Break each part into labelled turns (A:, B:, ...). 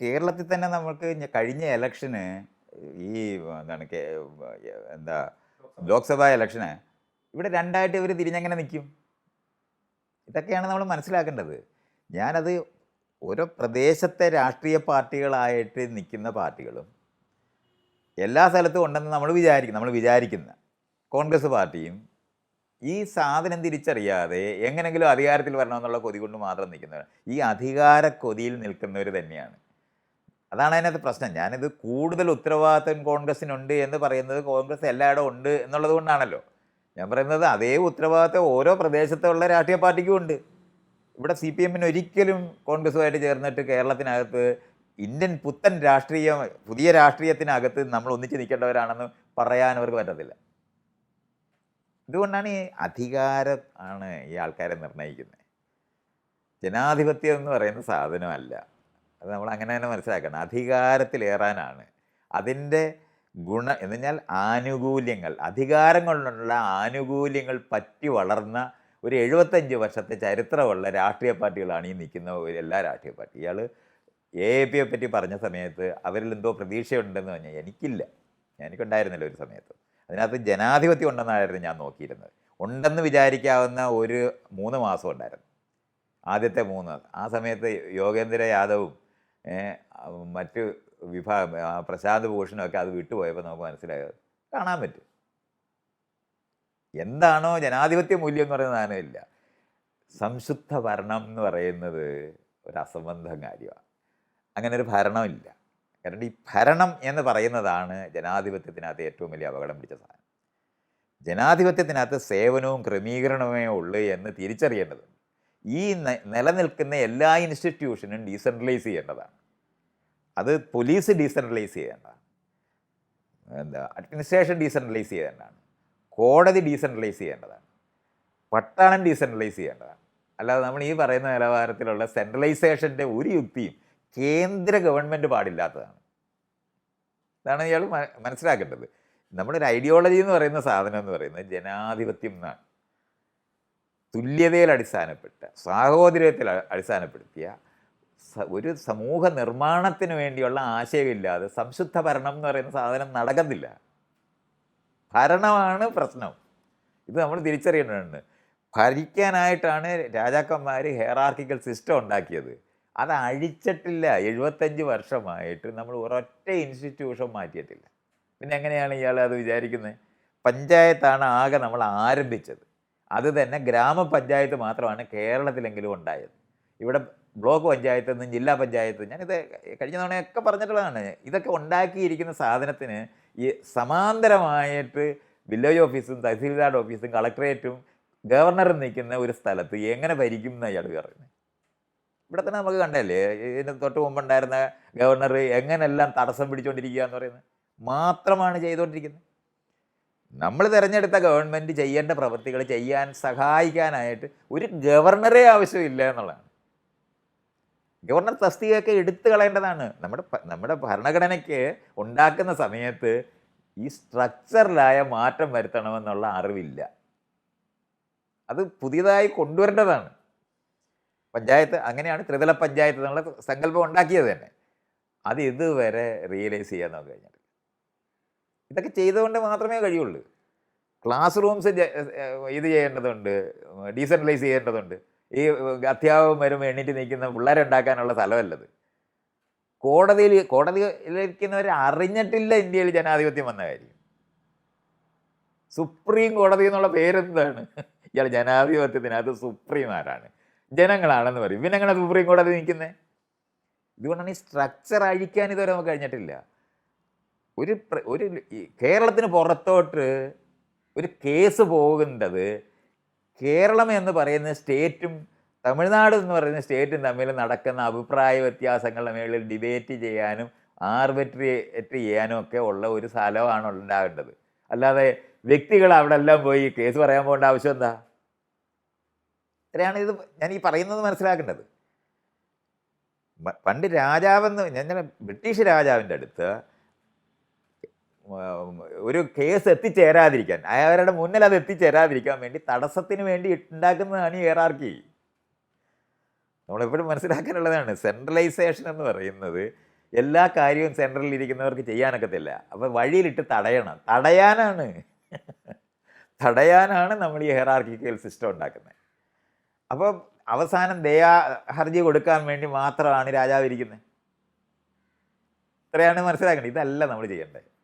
A: കേരളത്തിൽ തന്നെ നമുക്ക് കഴിഞ്ഞ ഇലക്ഷന് ഈ എന്താണ് എന്താ ലോക്സഭാ ഇലക്ഷന് ഇവിടെ രണ്ടായിട്ട് ഇവർ തിരിഞ്ഞെങ്ങനെ നിൽക്കും ഇതൊക്കെയാണ് നമ്മൾ മനസ്സിലാക്കേണ്ടത്. ഞാനത് ഓരോ പ്രദേശത്തെ രാഷ്ട്രീയ പാർട്ടികളായിട്ട് നിൽക്കുന്ന പാർട്ടികളും എല്ലാ സ്ഥലത്തും ഉണ്ടെന്ന് നമ്മൾ വിചാരിക്കും നമ്മൾ വിചാരിക്കുന്ന കോൺഗ്രസ് പാർട്ടിയും ഈ സാധനം തിരിച്ചറിയാതെ എങ്ങനെങ്കിലും അധികാരത്തിൽ വരണമെന്നുള്ള കൊതി കൊണ്ട് മാത്രം നിൽക്കുന്നവർ ഈ അധികാര കൊതിയിൽ നിൽക്കുന്നവർ തന്നെയാണ്. അതാണ് അതിനകത്ത് പ്രശ്നം. ഞാനിത് കൂടുതൽ ഉത്തരവാദിത്വം കോൺഗ്രസിനുണ്ട് എന്ന് പറയുന്നത് കോൺഗ്രസ് എല്ലായിടവും ഉണ്ട് എന്നുള്ളത് കൊണ്ടാണല്ലോ. ഞാൻ പറയുന്നത് അതേ ഉത്തരവാദിത്വം ഓരോ പ്രദേശത്തുള്ള രാഷ്ട്രീയ പാർട്ടിക്കും ഉണ്ട്. ഇവിടെ സി പി എമ്മിന് ഒരിക്കലും കോൺഗ്രസുമായിട്ട് ചേർന്നിട്ട് കേരളത്തിനകത്ത് ഇന്ത്യൻ പുത്തൻ രാഷ്ട്രീയ പുതിയ രാഷ്ട്രീയത്തിനകത്ത് നമ്മൾ ഒന്നിച്ച് നിൽക്കേണ്ടവരാണെന്ന് പറയാൻ അവർക്ക് പറ്റത്തില്ല. ഇതുകൊണ്ടാണ് ഈ അധികാരം ആണ് ഈ ആൾക്കാരെ നിർണയിക്കുന്നത് ജനാധിപത്യം എന്ന് പറയുന്ന സാധനമല്ല. അത് നമ്മൾ അങ്ങനെ തന്നെ മനസ്സിലാക്കണം. അധികാരത്തിലേറാനാണ് അതിന്റെ ഗുണ എന്ന് പറഞ്ഞാൽ ആനുകൂല്യങ്ങൾ. അധികാരം കൊണ്ടുള്ള ആനുകൂല്യങ്ങൾ പറ്റി വളർന്ന ഒരു എഴുപത്തഞ്ച് വർഷത്തെ ചരിത്രമുള്ള രാഷ്ട്രീയ പാർട്ടികളാണ് ഈ നിൽക്കുന്ന എല്ലാ രാഷ്ട്രീയ പാർട്ടി. ഇയാൾ എ എ പിയെ പറ്റി പറഞ്ഞ സമയത്ത് അവരിൽ എന്തോ പ്രതീക്ഷയുണ്ടെന്ന് പറഞ്ഞാൽ എനിക്കില്ല. എനിക്കുണ്ടായിരുന്നില്ല ഒരു സമയത്ത്. അതിനകത്ത് ജനാധിപത്യം ഉണ്ടെന്നായിരുന്നു ഞാൻ നോക്കിയിരുന്നത്. ഉണ്ടെന്ന് വിചാരിക്കാവുന്ന ഒരു മൂന്ന് മാസം ഉണ്ടായിരുന്നു. ആദ്യത്തെ മൂന്ന്. ആ സമയത്ത് യോഗേന്ദ്ര യാദവും മറ്റ് വിഭാഗം പ്രശാന്ത് ഭൂഷണും ഒക്കെ അത് വിട്ടുപോയപ്പോൾ നമുക്ക് മനസ്സിലായത് കാണാൻ പറ്റും. എന്താണോ ജനാധിപത്യ മൂല്യം എന്ന് പറയുന്ന സാധനമില്ല സംശുദ്ധ ഭരണം എന്ന് പറയുന്നത് ഒരു അസംബന്ധം കാര്യമാണ്. അങ്ങനെ ഒരു ഭരണമില്ല കാരണം ഈ ഭരണം എന്ന് പറയുന്നതാണ് ജനാധിപത്യത്തിനകത്ത് ഏറ്റവും വലിയ അപകടം പിടിച്ച സാധനം. ജനാധിപത്യത്തിനകത്ത് സേവനവും ക്രമീകരണമേ ഉള്ളൂ എന്ന് തിരിച്ചറിയേണ്ടതുണ്ട്. ഈ നിലനിൽക്കുന്ന എല്ലാ ഇൻസ്റ്റിറ്റ്യൂഷനും ഡീസെൻട്രലൈസ് ചെയ്യേണ്ടതാണ്. അത് പോലീസ് ഡീസെൻട്രലൈസ് ചെയ്യേണ്ടതാണ്. എന്താ അഡ്മിനിസ്ട്രേഷൻ ഡീസെൻട്രലൈസ് ചെയ്യേണ്ടതാണ്. കോടതി ഡീസെൻട്രലൈസ് ചെയ്യേണ്ടതാണ്. പട്ടാളം ഡീസെൻട്രലൈസ് ചെയ്യേണ്ടതാണ്. അല്ലാതെ നമ്മൾ ഈ പറയുന്ന നിലവാരത്തിലുള്ള സെൻട്രലൈസേഷന്റെ ഒരു യുക്തിയും കേന്ദ്ര ഗവൺമെന്റ് പാടില്ലാത്തതാണ്. ഇതാണ് ഇയാൾ മനസ്സിലാക്കേണ്ടത്. നമ്മുടെ ഒരു ഐഡിയോളജി എന്ന് പറയുന്ന സാധനം എന്ന് പറയുന്നത് ജനാധിപത്യം എന്നാണ്. തുല്യതയിൽ അടിസ്ഥാനപ്പെട്ട സാഹോദര്യത്തിൽ അടിസ്ഥാനപ്പെടുത്തിയ ഒരു സമൂഹ നിർമ്മാണത്തിന് വേണ്ടിയുള്ള ആശയമില്ലാതെ സംശുദ്ധ ഭരണം എന്ന് പറയുന്ന സാധനം നടക്കുന്നില്ല ഭരണമാണ് പ്രശ്നം. ഇത് നമ്മൾ തിരിച്ചറിയേണ്ടതുണ്ട്. ഭരിക്കാനായിട്ടാണ് രാജാക്കന്മാർ ഹെയറാർക്കിക്കൽ സിസ്റ്റം ഉണ്ടാക്കിയത്. അത് അഴിച്ചിട്ടില്ല. എഴുപത്തഞ്ച് വർഷമായിട്ട് നമ്മൾ ഒരൊറ്റ ഇൻസ്റ്റിറ്റ്യൂഷൻ മാറ്റിയിട്ടില്ല. പിന്നെ എങ്ങനെയാണ് ഇയാൾ അത് വിചാരിക്കുന്നത് പഞ്ചായത്താണ് ആകെ നമ്മൾ ആരംഭിച്ചത്. അത് തന്നെ ഗ്രാമപഞ്ചായത്ത് മാത്രമാണ് കേരളത്തിലെങ്കിലും ഉണ്ടായത്. ഇവിടെ ബ്ലോക്ക് പഞ്ചായത്ത് നിന്നും ജില്ലാ പഞ്ചായത്ത് ഞാനിത് കഴിഞ്ഞ തവണയൊക്കെ പറഞ്ഞിട്ടുള്ളതാണ്. ഇതൊക്കെ ഉണ്ടാക്കിയിരിക്കുന്ന സാധനത്തിന് ഈ സമാന്തരമായിട്ട് വില്ലേജ് ഓഫീസും തഹസീൽദാർ ഓഫീസും കളക്ടറേറ്റും ഗവർണറും നിൽക്കുന്ന ഒരു സ്ഥലത്ത് എങ്ങനെ ഭരിക്കും എന്ന് അയാൾ പറയുന്നത്. ഇവിടെ തന്നെ നമുക്ക് കണ്ടല്ലേ ഇതിന് തൊട്ട് മുമ്പുണ്ടായിരുന്ന ഗവർണർ എങ്ങനെല്ലാം തടസ്സം പിടിച്ചുകൊണ്ടിരിക്കുക എന്ന് പറയുന്നത്. മാത്രമാണ് ചെയ്തുകൊണ്ടിരിക്കുന്നത് നമ്മൾ തിരഞ്ഞെടുത്ത ഗവൺമെന്റ് ചെയ്യേണ്ട പ്രവൃത്തികൾ ചെയ്യാൻ സഹായിക്കാനായിട്ട് ഒരു ഗവർണറെ ആവശ്യമില്ല എന്നുള്ളതാണ്. ഗവർണർ തസ്തികയൊക്കെ എടുത്തു കളയേണ്ടതാണ്. നമ്മുടെ നമ്മുടെ ഭരണഘടനയ്ക്ക് ഉണ്ടാക്കുന്ന സമയത്ത് ഈ സ്ട്രക്ചറിലായ മാറ്റം വരുത്തണമെന്നുള്ള അറിവില്ല. അത് പുതിയതായി കൊണ്ടുവരേണ്ടതാണ്. പഞ്ചായത്ത് അങ്ങനെയാണ് ത്രിതല പഞ്ചായത്ത് എന്നുള്ള സങ്കല്പം ഉണ്ടാക്കിയത് തന്നെ. അത് ഇതുവരെ റിയലൈസ് ചെയ്യാൻ നമുക്ക് കഴിഞ്ഞിട്ടില്ല. ഇതൊക്കെ ചെയ്തുകൊണ്ട് മാത്രമേ കഴിയുള്ളൂ. ക്ലാസ് റൂംസ് ഇത് ചെയ്യേണ്ടതുണ്ട് ഡീസെൻട്രലൈസ് ചെയ്യേണ്ടതുണ്ട്. ഈ അധ്യാപകം വരുമ്പോൾ എണ്ണീറ്റ് നിൽക്കുന്ന പിള്ളേരെ ഉണ്ടാക്കാനുള്ള സ്ഥലമല്ലത്. കോടതിയിൽ കോടതിയിലിരിക്കുന്നവർ അറിഞ്ഞിട്ടില്ല ഇന്ത്യയിൽ ജനാധിപത്യം വന്ന കാര്യം. സുപ്രീം കോടതി എന്നുള്ള പേരെന്താണ്? ഇയാൾ ജനാധിപത്യത്തിനകത്ത് സുപ്രീം ആരാണ്? ജനങ്ങളാണെന്ന് പറയും. പിന്നെ എങ്ങനെ സുപ്രീം കോടതി നിൽക്കുന്നത് ഇതുകൊണ്ടാണ് ഈ സ്ട്രക്ചർ അഴിക്കാൻ ഇതുവരെ നമുക്ക് കഴിഞ്ഞിട്ടില്ല. ഒരു ഒരു കേരളത്തിന് പുറത്തോട്ട് ഒരു കേസ് പോകുന്നത് കേരളം എന്ന് പറയുന്ന സ്റ്റേറ്റും തമിഴ്നാട് എന്ന് പറയുന്ന സ്റ്റേറ്റും തമ്മിൽ നടക്കുന്ന അഭിപ്രായ വ്യത്യാസങ്ങളുടെ മേളിൽ ഡിബേറ്റ് ചെയ്യാനും ആർബിട്രേറ്റ് ചെയ്യാനും ഒക്കെ ഉള്ള ഒരു സ്ഥലമാണ് ഉണ്ടാകേണ്ടത്. അല്ലാതെ വ്യക്തികൾ അവിടെ എല്ലാം പോയി കേസ് പറയാൻ പോകേണ്ട ആവശ്യം എന്താ? ഇത്രയാണ് ഇത് ഞാൻ ഈ പറയുന്നത് മനസ്സിലാക്കേണ്ടത്. പണ്ട് രാജാവെന്ന് ഞാൻ ബ്രിട്ടീഷ് രാജാവിന്റെ അടുത്ത് ഒരു കേസ് എത്തിച്ചേരാതിരിക്കാൻ അയാളുടെ മുന്നിൽ അത് എത്തിച്ചേരാതിരിക്കാൻ വേണ്ടി തടസ്സത്തിന് വേണ്ടി ഉണ്ടാക്കുന്നതാണ് ഏറാർക്കി നമ്മളെപ്പോഴും മനസ്സിലാക്കാനുള്ളതാണ് സെൻട്രലൈസേഷൻ എന്ന് പറയുന്നത് എല്ലാ കാര്യവും സെൻട്രലിൽ ഇരിക്കുന്നവർക്ക് ചെയ്യാനൊക്കത്തില്ല. അപ്പോൾ വഴിയിലിട്ട് തടയണം. തടയാനാണ്. തടയാനാണ് നമ്മൾ ഈ ഹെറാർക്കിക്കൽ സിസ്റ്റം ഉണ്ടാക്കുന്നത്. അപ്പോൾ അവസാനം ദയാ ഹർജി കൊടുക്കാൻ വേണ്ടി മാത്രമാണ് രാജാവ് ഇരിക്കുന്നത്. ഇത്രയാണ് മനസ്സിലാക്കേണ്ടത്. ഇതല്ല നമ്മൾ ചെയ്യേണ്ടത്.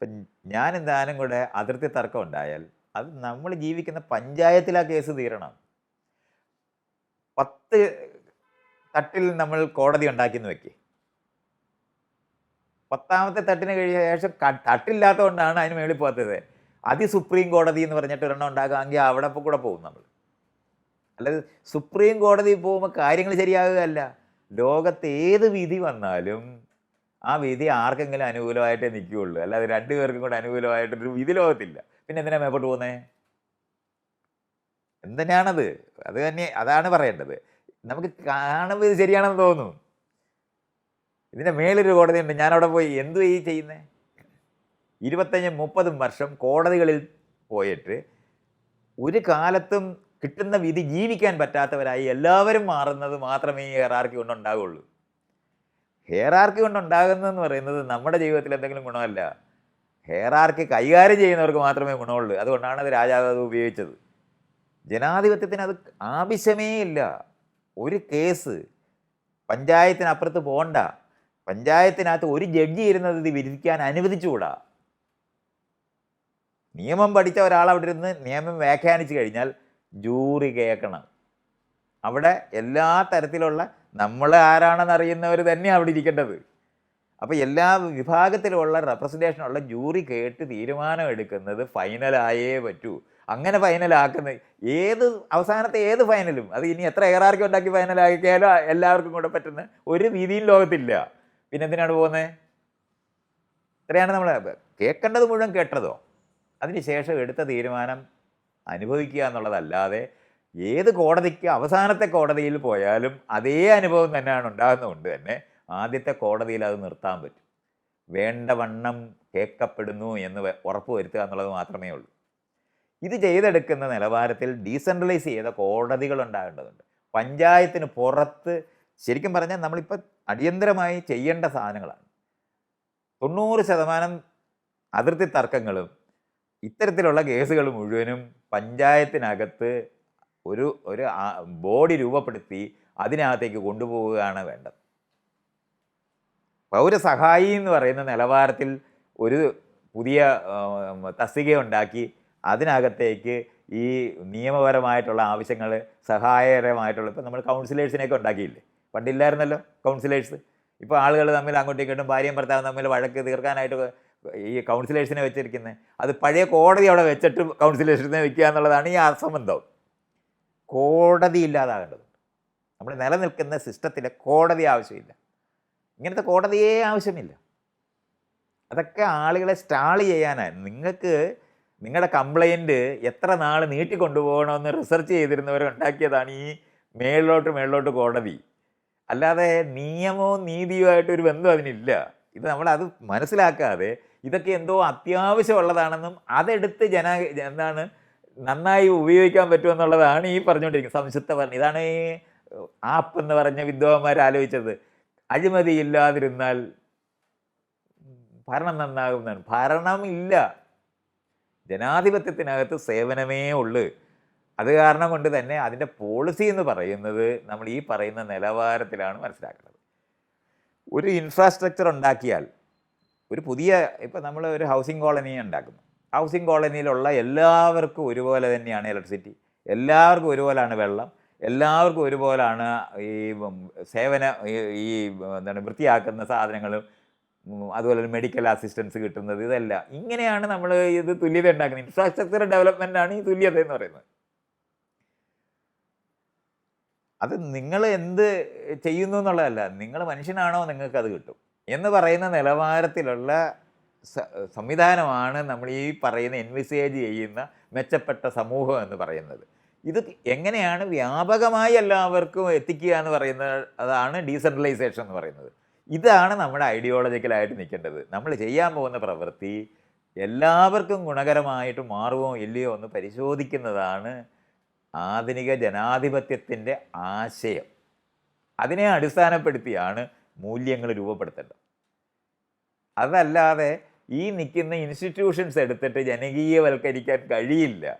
A: ഇപ്പം ഞാൻ എന്തായാലും കൂടെ അതിർത്തി തർക്കം ഉണ്ടായാൽ അത് നമ്മൾ ജീവിക്കുന്ന പഞ്ചായത്തിലാ കേസ് തീരണം. പത്ത് തട്ടിൽ നമ്മൾ കോടതി ഉണ്ടാക്കിയെന്ന് വെക്കേ. പത്താമത്തെ തട്ടിന് കഴിഞ്ഞ ശേഷം തട്ടില്ലാത്തതുകൊണ്ടാണ് അതിന് മേളിൽ പോകാത്തത്. അതി സുപ്രീം കോടതി എന്ന് പറഞ്ഞിട്ട് ഒരെണ്ണം ഉണ്ടാക്കുകയാണെങ്കിൽ അവിടെ കൂടെ പോകും നമ്മൾ. അല്ലാതെ സുപ്രീം കോടതി പോകുമ്പോൾ കാര്യങ്ങൾ ശരിയാകുകയല്ല. ലോകത്ത് ഏത് വിധി വന്നാലും ആ വിധി ആർക്കെങ്കിലും അനുകൂലമായിട്ടേ നിൽക്കുകയുള്ളൂ. അല്ലാതെ രണ്ടു പേർക്കും കൂടെ അനുകൂലമായിട്ടൊരു വിധി ലോകത്തില്ല. പിന്നെ എന്തിനാ മേപ്പോട്ട് പോകുന്നത് എന്തിനാണത്? അത് തന്നെ അതാണ് പറയേണ്ടത്. നമുക്ക് കാണുമ്പോൾ ഇത് ശരിയാണെന്ന് തോന്നുന്നു ഇതിന്റെ മേലൊരു കോടതി ഉണ്ട് ഞാനവിടെ പോയി എന്തു ഈ ചെയ്യുന്നേ? ഇരുപത്തഞ്ചും മുപ്പതും വർഷം കോടതികളിൽ പോയിട്ട് ഒരു കാലത്തും കിട്ടുന്ന വിധി ജീവിക്കാൻ പറ്റാത്തവരായി എല്ലാവരും മാറുന്നത് മാത്രമേ ഈ ഹെറാർക്കി കൊണ്ടുണ്ടാകുള്ളൂ ഹെയറാർക്കി കൊണ്ടുണ്ടാകുന്നതെന്ന് പറയുന്നത് നമ്മുടെ ജീവിതത്തിൽ എന്തെങ്കിലും ഗുണമല്ല. ഹെയറാർക്കി കൈകാര്യം ചെയ്യുന്നവർക്ക് മാത്രമേ ഗുണമുള്ളൂ. അതുകൊണ്ടാണ് അത് രാജാവ് അത് ഉപയോഗിച്ചത്. ജനാധിപത്യത്തിന് അത് ആവശ്യമേ ഇല്ല. ഒരു കേസ് പഞ്ചായത്തിനപ്പുറത്ത് പോകണ്ട പഞ്ചായത്തിനകത്ത് ഒരു ജഡ്ജി ഇരുന്നത് ഇത് വിധിക്കാൻ അനുവദിച്ചുകൂടാ. നിയമം പഠിച്ച ഒരാൾ അവിടെ ഇരുന്ന് നിയമം വ്യാഖ്യാനിച്ചു കഴിഞ്ഞാൽ ജൂറി കേൾക്കണം. അവിടെ എല്ലാ തരത്തിലുള്ള നമ്മൾ ആരാണെന്ന് അറിയുന്നവർ തന്നെ അവിടെ ഇരിക്കേണ്ടത്. അപ്പോൾ എല്ലാ വിഭാഗത്തിലുള്ള റെപ്രസെന്റേഷനുള്ള ജൂറി കേട്ട് തീരുമാനം എടുക്കുന്നത് ഫൈനലായേ പറ്റൂ. അങ്ങനെ ഫൈനലാക്കുന്ന ഏത് അവസാനത്തെ ഏത് ഫൈനലും അത് ഇനി എത്ര ഏറാർക്കും ഉണ്ടാക്കി ഫൈനലാക്കിയാലും എല്ലാവർക്കും കൂടെ പറ്റുന്ന ഒരു രീതിയും ലോകത്തില്ല. പിന്നെ എന്തിനാണ് പോകുന്നത് ഇത്രയാണ് നമ്മൾ കേൾക്കേണ്ടത് മുഴുവൻ കേട്ടതോ? അതിനുശേഷം എടുത്ത തീരുമാനം അനുഭവിക്കുക എന്നുള്ളതല്ലാതെ ഏത് കോടതിക്ക് അവസാനത്തെ കോടതിയിൽ പോയാലും അതേ അനുഭവം തന്നെയാണ് ഉണ്ടാകുന്നതുകൊണ്ട് തന്നെ ആദ്യത്തെ കോടതിയിൽ അത് നിർത്താൻ പറ്റും. വേണ്ടവണ്ണം കേൾക്കപ്പെടുന്നു എന്ന് ഉറപ്പ് വരുത്തുക എന്നുള്ളത് മാത്രമേ ഉള്ളൂ. ഇത് ചെയ്തെടുക്കുന്ന നിലവാരത്തിൽ ഡീസെൻട്രലൈസ് ചെയ്ത കോടതികൾ ഉണ്ടാകേണ്ടതുണ്ട്. പഞ്ചായത്തിന് പുറത്ത് ശരിക്കും പറഞ്ഞാൽ നമ്മളിപ്പോൾ അടിയന്തരമായി ചെയ്യേണ്ട സാധനങ്ങളാണ്. തൊണ്ണൂറ് ശതമാനം അതിർത്തി തർക്കങ്ങളും ഇത്തരത്തിലുള്ള കേസുകൾ മുഴുവനും പഞ്ചായത്തിനകത്ത് ഒരു ഒരു ബോഡി രൂപപ്പെടുത്തി അതിനകത്തേക്ക് കൊണ്ടുപോവുകയാണ് വേണ്ടത്. പൗരസഹായി എന്ന് പറയുന്ന നിലവാരത്തിൽ ഒരു പുതിയ തസ്തിക ഉണ്ടാക്കി അതിനകത്തേക്ക് ഈ നിയമപരമായിട്ടുള്ള ആവശ്യങ്ങൾ സഹായകരമായിട്ടുള്ള ഇപ്പം നമ്മൾ കൗൺസിലേഴ്സിനെയൊക്കെ ഉണ്ടാക്കിയില്ലേ? പണ്ടില്ലായിരുന്നല്ലോ കൗൺസിലേഴ്സ്. ഇപ്പോൾ ആളുകൾ തമ്മിൽ അങ്ങോട്ടും ഇങ്ങോട്ടും ഭാര്യയും ഭർത്താവും തമ്മിൽ വഴക്ക് തീർക്കാനായിട്ട് ഈ കൗൺസിലേഴ്സിനെ വെച്ചിരിക്കുന്നത് അത് പഴയ കോടതി അവിടെ വെച്ചിട്ട് കൗൺസിലേഴ്സിനെ വെക്കുക എന്നുള്ളതാണ് ഈ അസംബന്ധം കോടതി ഇല്ലാതാകേണ്ടതുണ്ട്. നമ്മൾ നിലനിൽക്കുന്ന സിസ്റ്റത്തിൽ കോടതി ആവശ്യമില്ല. ഇങ്ങനത്തെ കോടതിയേ ആവശ്യമില്ല. അതൊക്കെ ആളുകളെ സ്റ്റാൾ ചെയ്യാനാണ്. നിങ്ങൾക്ക് നിങ്ങളുടെ കംപ്ലൈന്റ് എത്ര നാൾ നീട്ടിക്കൊണ്ടുപോകണമെന്ന് റിസർച്ച് ചെയ്തിരുന്നവരുണ്ടാക്കിയതാണ് ഈ മേളിലോട്ട് മേളിലോട്ട് കോടതി. അല്ലാതെ നിയമവും നീതിയുമായിട്ടൊരു ബന്ധം അതിനില്ല. ഇത് നമ്മൾ അത് മനസ്സിലാക്കാതെ ഇതൊക്കെ എന്തോ അത്യാവശ്യമുള്ളതാണെന്നും അതെടുത്ത് ജന എന്താണ് നന്നായി ഉപയോഗിക്കാൻ പറ്റുമെന്നുള്ളതാണ് ഈ പറഞ്ഞുകൊണ്ടിരിക്കുന്നത്. സംശുദ്ധ ഭരണം. ഇതാണ് ഈ ആപ്പ് എന്ന് പറഞ്ഞ വിദ്വാന്മാർ ആലോചിച്ചത്. അഴിമതി ഇല്ലാതിരുന്നാൽ ഭരണം നന്നാകുന്നതാണ് ഭരണമില്ല ജനാധിപത്യത്തിനകത്ത് സേവനമേ ഉള്ളൂ. അത് കാരണം കൊണ്ട് തന്നെ അതിന്റെ പോളിസി എന്ന് പറയുന്നത് നമ്മൾ ഈ പറയുന്ന നിലവാരത്തിലാണ് മനസ്സിലാക്കുന്നത്. ഒരു ഇൻഫ്രാസ്ട്രക്ചർ ഉണ്ടാക്കിയാൽ ഒരു പുതിയ ഇപ്പം നമ്മൾ ഒരു ഹൗസിംഗ് കോളനി ഉണ്ടാക്കുന്നു. ഹൗസിംഗ് കോളനിയിലുള്ള എല്ലാവർക്കും ഒരുപോലെ തന്നെയാണ് ഇലക്ട്രിസിറ്റി. എല്ലാവർക്കും ഒരുപോലെയാണ് വെള്ളം. എല്ലാവർക്കും ഒരുപോലാണ് ഈ സേവന ഈ- എന്താണ് വൃത്തിയാക്കുന്ന സാധനങ്ങളും അതുപോലെ തന്നെ മെഡിക്കൽ അസിസ്റ്റൻസ് കിട്ടുന്നത് ഇതെല്ലാം. ഇങ്ങനെയാണ് നമ്മൾ ഇത് തുല്യത ഉണ്ടാക്കുന്നത്. ഇൻഫ്രാസ്ട്രക്ചർ ഡെവലപ്മെന്റ് ആണ് ഈ തുല്യത എന്ന് പറയുന്നത്. അത് നിങ്ങൾ എന്ത് ചെയ്യുന്നു എന്നുള്ളതല്ല. നിങ്ങൾ മനുഷ്യനാണോ നിങ്ങൾക്ക് അത് കിട്ടും. എന്ന് പറയുന്ന നിലവാരത്തിലുള്ള സംവിധാനമാണ് നമ്മൾ ഈ പറയുന്ന എൻവിസേജ് ചെയ്യുന്ന മെച്ചപ്പെട്ട സമൂഹം എന്ന് പറയുന്നത്. ഇത് എങ്ങനെയാണ് വ്യാപകമായി എല്ലാവർക്കും എത്തിക്കുക എന്ന് പറയുന്നത്? അതാണ് ഡീസെൻട്രലൈസേഷൻ എന്ന് പറയുന്നത്. ഇതാണ് നമ്മുടെ ഐഡിയോളജിക്കലായിട്ട് നിൽക്കേണ്ടത്. നമ്മൾ ചെയ്യാൻ പോകുന്ന പ്രവൃത്തി എല്ലാവർക്കും ഗുണകരമായിട്ട് മാറുമോ ഇല്ലയോ എന്ന് പരിശോധിക്കുന്നതാണ് ആധുനിക ജനാധിപത്യത്തിന്റെ ആശയം. അതിനെ അടിസ്ഥാനപ്പെടുത്തിയാണ് മൂല്യങ്ങൾ രൂപപ്പെടുത്തേണ്ടത്. അതല്ലാതെ ഈ നിൽക്കുന്ന ഇൻസ്റ്റിറ്റ്യൂഷൻസ് എടുത്തിട്ട് ജനകീയവൽക്കരിക്കാൻ കഴിയില്ല.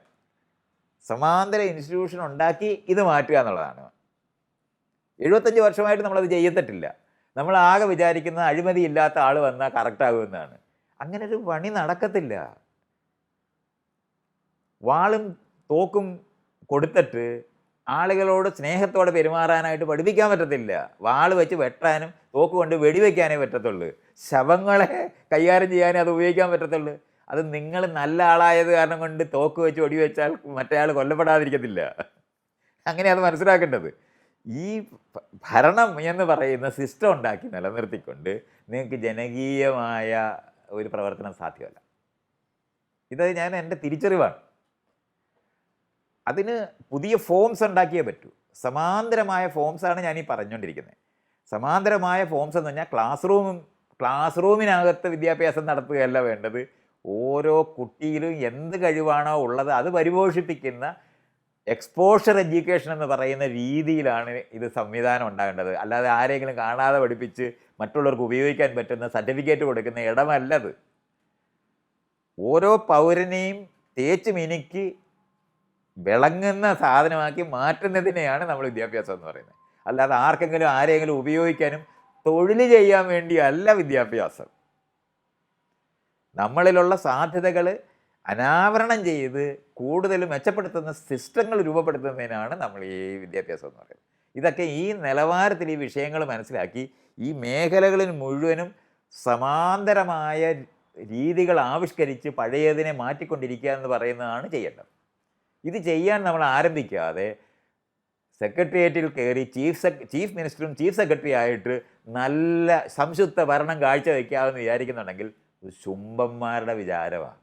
A: സമാന്തര ഇൻസ്റ്റിറ്റ്യൂഷൻ ഉണ്ടാക്കി ഇത് മാറ്റുക എന്നുള്ളതാണ്. എഴുപത്തഞ്ച് വർഷമായിട്ട് നമ്മളത് ചെയ്യത്തിട്ടില്ല. നമ്മൾ ആകെ വിചാരിക്കുന്ന അഴിമതി ഇല്ലാത്ത ആൾ വന്നാൽ കറക്റ്റാകുമെന്നാണ് അങ്ങനെ ഒരു പണി നടക്കത്തില്ല. വാളും തോക്കും കൊടുത്തിട്ട് ആളുകളോട് സ്നേഹത്തോടെ പെരുമാറാനായിട്ട് പഠിപ്പിക്കാൻ പറ്റത്തില്ല. വാൾ വെച്ച് വെട്ടാനും തോക്ക് കൊണ്ട് വെടിവെക്കാനേ പറ്റത്തുള്ളൂ. ശവങ്ങളെ കൈകാര്യം ചെയ്യാനേ അത് ഉപയോഗിക്കാൻ പറ്റത്തുള്ളൂ. അത് നിങ്ങൾ നല്ല ആളായത് കാരണം കൊണ്ട് തോക്ക് വെച്ച് വെടിവെച്ചാൽ ആൾ കൊല്ലപ്പെടാതിരിക്കത്തില്ല. അങ്ങനെ മനസ്സിലാക്കേണ്ടത്. ഈ ഭരണം എന്ന് പറയുന്ന സിസ്റ്റം ഉണ്ടാക്കി നിലനിർത്തിക്കൊണ്ട് നിങ്ങൾക്ക് ജനകീയമായ ഒരു പ്രവർത്തനം സാധ്യമല്ല. ഇത് ഞാൻ എന്റെ തിരിച്ചറിവാണ്. അതിന് പുതിയ ഫോംസ് ഉണ്ടാക്കിയേ പറ്റൂ. സമാന്തരമായ ഫോംസാണ് ഞാൻ ഈ പറഞ്ഞുകൊണ്ടിരിക്കുന്നത് സമാന്തരമായ ഫോംസ് എന്ന് പറഞ്ഞാൽ ക്ലാസ് റൂമും ക്ലാസ് റൂമിനകത്ത് വിദ്യാഭ്യാസം നടത്തുകയല്ല വേണ്ടത്. ഓരോ കുട്ടിയിലും എന്ത് കഴിവാണോ ഉള്ളത് അത് പരിപോഷിപ്പിക്കുന്ന എക്സ്പോഷർ എഡ്യൂക്കേഷൻ എന്ന് പറയുന്ന രീതിയിലാണ് ഇത് സംവിധാനം ഉണ്ടാകേണ്ടത്. അല്ലാതെ ആരെങ്കിലും കാണാതെ പഠിപ്പിച്ച് മറ്റുള്ളവർക്ക് ഉപയോഗിക്കാൻ പറ്റുന്ന സർട്ടിഫിക്കറ്റ് കൊടുക്കുന്ന ഇടമല്ലത്. ഓരോ പൗരനെയും തേച്ച് മിനുക്കി വിളങ്ങുന്ന സാധനമാക്കി മാറ്റുന്നതിനെയാണ് നമ്മൾ വിദ്യാഭ്യാസം എന്ന് പറയുന്നത്. അല്ലാതെ ആർക്കെങ്കിലും ആരെങ്കിലും ഉപയോഗിക്കാനും തൊഴിൽ ചെയ്യാൻ വേണ്ടിയല്ല വിദ്യാഭ്യാസം. നമ്മളിലുള്ള സാധ്യതകൾ അനാവരണം ചെയ്ത് കൂടുതൽ മെച്ചപ്പെടുത്തുന്ന സിസ്റ്റങ്ങൾ രൂപപ്പെടുത്തുന്നതിനാണ് നമ്മൾ ഈ വിദ്യാഭ്യാസം എന്ന് പറയുന്നത്. ഇതൊക്കെ ഈ നിലവാരത്തിൽ ഈ വിഷയങ്ങൾ മനസ്സിലാക്കി ഈ മേഖലകളിൽ മുഴുവനും സമാന്തരമായ രീതികൾ ആവിഷ്കരിച്ച് പഴയതിനെ മാറ്റിക്കൊണ്ടിരിക്കുക എന്ന് പറയുന്നതാണ് ചെയ്യേണ്ടത്. ഇത് ചെയ്യാൻ നമ്മൾ ആരംഭിക്കാതെ സെക്രട്ടേറിയറ്റിൽ കയറി ചീഫ് സെക് ചീഫ് മിനിസ്റ്ററും ചീഫ് സെക്രട്ടറി ആയിട്ട് നല്ല സംശുദ്ധ ഭരണം കാഴ്ചവെക്കാമെന്ന് വിചാരിക്കുന്നുണ്ടെങ്കിൽ ഇത് ശുംഭന്മാരുടെ വിചാരമാണ്.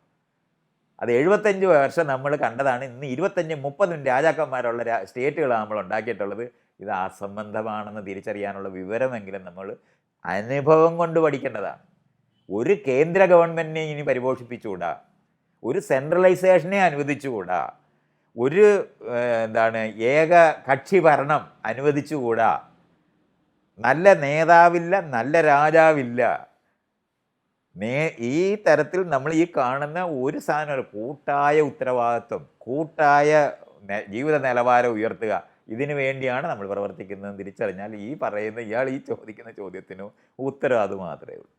A: അത് എഴുപത്തഞ്ച് വർഷം നമ്മൾ കണ്ടതാണ്. ഇന്ന് ഇരുപത്തഞ്ച് മുപ്പതും രാജാക്കന്മാരുള്ള സ്റ്റേറ്റുകളാണ് നമ്മൾ ഉണ്ടാക്കിയിട്ടുള്ളത്. ഇത് അസംബന്ധമാണെന്ന് തിരിച്ചറിയാനുള്ള വിവരമെങ്കിലും നമ്മൾ അനുഭവം കൊണ്ട് പഠിക്കേണ്ടതാണ്. ഒരു കേന്ദ്ര ഗവൺമെന്റിനെ ഇനി പരിപോഷിപ്പിച്ചുകൂടാ? ഒരു സെൻട്രലൈസേഷനെ അനുവദിച്ചുകൂടാ? ഒരു എന്താണ് ഏക കക്ഷി ഭരണം അനുവദിച്ചുകൂടാ. നല്ല നേതാവില്ല നല്ല രാജാവില്ല. നേ ഈ തരത്തിൽ നമ്മൾ ഈ കാണുന്ന ഒരു സാധനം കൂട്ടായ ഉത്തരവാദിത്വം കൂട്ടായ ജീവിത നിലവാരം ഉയർത്തുക. ഇതിനു വേണ്ടിയാണ് നമ്മൾ പ്രവർത്തിക്കുന്നത് തിരിച്ചറിഞ്ഞാൽ ഈ പറയുന്ന ഇയാൾ ഈ ചോദിക്കുന്ന ചോദ്യത്തിനും ഉത്തരം മാത്രമേ ഉള്ളൂ.